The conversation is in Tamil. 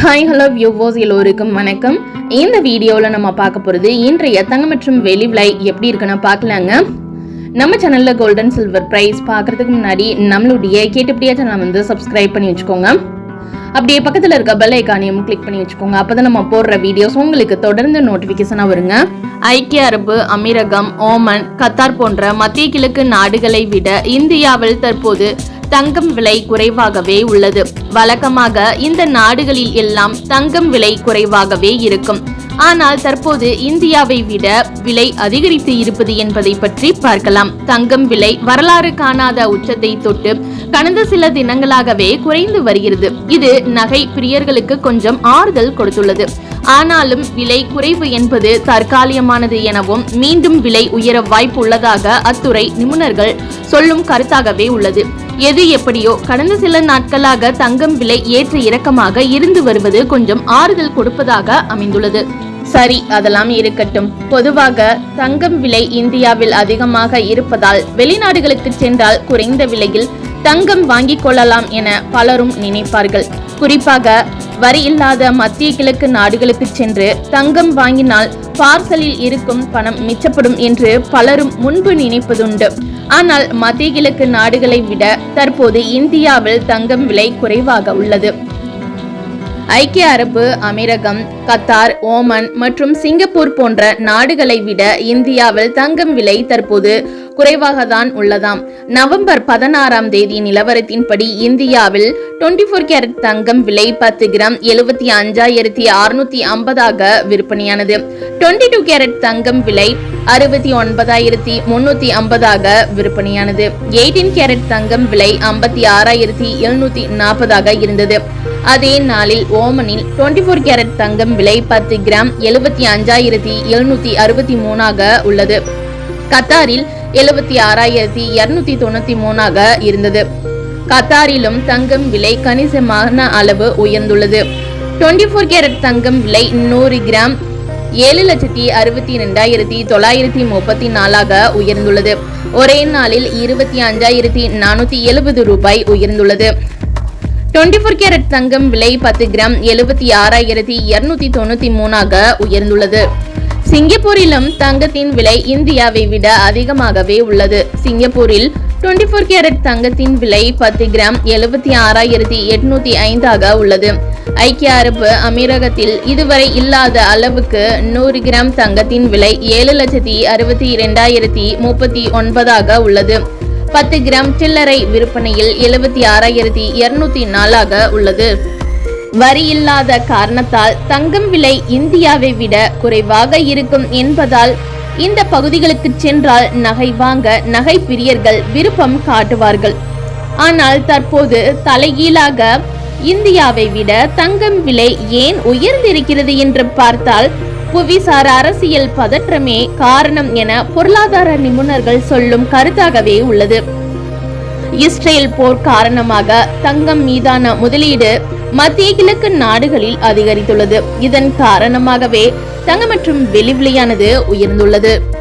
ஹாய் ஹலோ வியூவோஸ் எல்லோருக்கும் வணக்கம். இந்த வீடியோவில் நம்ம பார்க்க போகிறது இன்றைய தங்கம் மற்றும் வெளி விலை எப்படி இருக்குன்னு பார்க்கலாங்க. நம்ம சேனலில் கோல்டன் சில்வர் ப்ரைஸ் பார்க்கறதுக்கு முன்னாடி நம்மளுடைய கேட்டுப்படியா சேனலை வந்து சப்ஸ்கிரைப் பண்ணி வச்சுக்கோங்க. அப்படியே பக்கத்தில் இருக்க பெல் ஐக்கானையும் கிளிக் பண்ணி வச்சுக்கோங்க. அப்போ தான் நம்ம போடுற வீடியோஸ் உங்களுக்கு தொடர்ந்து நோட்டிஃபிகேஷனாக வருங்க. ஐக்கிய அரபு அமீரகம் ஓமன் கத்தார் போன்ற மத்திய கிழக்கு நாடுகளை விட இந்தியாவில் தற்போது தங்கம் விலை குறைவாகவே உள்ளது. வழக்கமாக இந்த நாடுகளில் எல்லாம் தங்கம் விலை குறைவாகவே இருக்கும். ஆனால் தற்போது இந்தியாவை விட விலை அதிகரித்து இருப்பது என்பதை பற்றி பார்க்கலாம். தங்கம் விலை வரலாறு காணாத உச்சத்தை தொட்டு கடந்த சில தினங்களாகவே குறைந்து வருகிறது. இது நகை பிரியர்களுக்கு கொஞ்சம் ஆறுதல் கொடுத்துள்ளது. ஆனாலும் விலை குறைவு என்பது தற்காலிகமானது எனவும் மீண்டும் விலை உயர வாய்ப்பு உள்ளதாக அத்துறை நிபுணர்கள் சொல்லும் கருத்தாகவே உள்ளது. எது எப்படியோ கடந்த சில நாட்களாக தங்கம் விலை ஏற்ற இறக்கமாக இருந்து வருவது கொஞ்சம் ஆறுதல் கொடுப்பதாக அமைந்துள்ளது. சரி அதெல்லாம் இருக்கட்டும். பொதுவாக தங்கம் விலை இந்தியாவில் அதிகமாக இருப்பதால் வெளிநாடுகளுக்கு சென்றால் குறைந்த விலையில் தங்கம் வாங்கிக் கொள்ளலாம் என பலரும் நினைப்பார்கள். குறிப்பாக வரி இல்லாத மத்திய கிழக்கு நாடுகளுக்கு சென்று தங்கம் வாங்கினால் பார்சலில் இருக்கும் பணம் மிச்சப்படும் என்று பலரும் முன்பு நினைப்பதுண்டு. ஆனால் மத்திய கிழக்கு நாடுகளை விட தற்போது இந்தியாவில் தங்கம் விலை குறைவாக உள்ளது. ஐக்கிய அரபு அமீரகம் கத்தார் ஓமன் மற்றும் சிங்கப்பூர் போன்ற நாடுகளை விட இந்தியாவில் தங்கம் விலை தற்போது குறைவாக தான் உள்ளதாம். நவம்பர் பதினாறாம் தேதி நிலவரத்தின்படி இந்தியாவில் டுவெண்ட்டி ஃபோர் கேரட் தங்கம் விலை பத்து கிராம் எழுபத்தி அஞ்சாயிரத்தி அறுநூத்தி ஐம்பதாக விற்பனையானது. டுவெண்ட்டி டூ கேரட் தங்கம் விலை அறுபத்தி ஒன்பதாயிரத்தி முன்னூத்தி ஐம்பதாக விற்பனையானது. எயிட்டீன் கேரட் தங்கம் விலை ஐம்பத்தி ஆறாயிரத்தி எழுநூத்தி நாற்பதாக இருந்தது. அதே நாளில் ஓமனில் டுவெண்ட்டி ஃபோர் கேரட் தங்கம் விலை பத்து கிராம் எழுபத்தி அஞ்சாயிரத்தி எழுநூத்தி அறுபத்தி மூணாக உள்ளது. கத்தாரில் எழுபத்தி ஆறாயிரத்தி இருநூத்தி தொண்ணூத்தி மூணாக இருந்தது. கத்தாரிலும் தங்கம் விலை கணிசமான அளவு உயர்ந்துள்ளது. டுவெண்ட்டி ஃபோர் கேரட் தங்கம் விலை நூறு கிராம் ஏழு லட்சத்தி அறுபத்தி ரெண்டாயிரத்தி தொள்ளாயிரத்தி முப்பத்தி நாலாக உயர்ந்துள்ளது. ஒரே நாளில் இருபத்தி அஞ்சாயிரத்தி நானூத்தி எழுபது ரூபாய் உயர்ந்துள்ளது. டுவெண்ட்டி ஃபோர் கேரட் தங்கம் விலை பத்து கிராம் எழுபத்தி ஆறாயிரத்தி இருநூத்தி தொண்ணூத்தி மூணாக உயர்ந்துள்ளது. சிங்கப்பூரிலும் தங்கத்தின் விலை இந்தியாவை விட அதிகமாகவே உள்ளது. சிங்கப்பூரில் டுவெண்ட்டி ஃபோர் கேரட் தங்கத்தின் விலை பத்து கிராம் எழுபத்தி ஆறாயிரத்தி எட்நூத்தி ஐந்தாக உள்ளது. ஐக்கிய அரபு அமீரகத்தில் இதுவரை இல்லாத அளவுக்கு நூறு கிராம் தங்கத்தின் விலை ஏழு லட்சத்தி அறுபத்தி இரண்டாயிரத்தி முப்பத்தி ஒன்பதாக உள்ளது. பத்து கிராம் சில்லறை விற்பனையில் எழுபத்தி ஆறாயிரத்தி இருநூத்தி நாலாக உள்ளது. வரி இல்லாத காரணத்தால் தங்கம் விலை இந்தியாவை விட குறைவாக இருக்கும் என்பதால் இந்த பகுதிகளுக்கு சென்றால் நகை வாங்க நகை பிரியர்கள் விருப்பம் காட்டுவார்கள். ஆனால் தற்போது தலைகீழாக இந்தியாவை விட தங்கம் விலை ஏன் உயர்ந்திருக்கிறது என்று பார்த்தால் புவிசார் அரசியல் பதற்றமே காரணம் என பொருளாதார நிபுணர்கள் சொல்லும் கருத்தாகவே உள்ளது. இஸ்ரேல் போர் காரணமாக தங்கம் மீதான முதலீடு மத்திய கிழக்கு நாடுகளில் அதிகரித்துள்ளது. இதன் காரணமாகவே தங்கம் மற்றும் வெளி விலையானது உயர்ந்துள்ளது.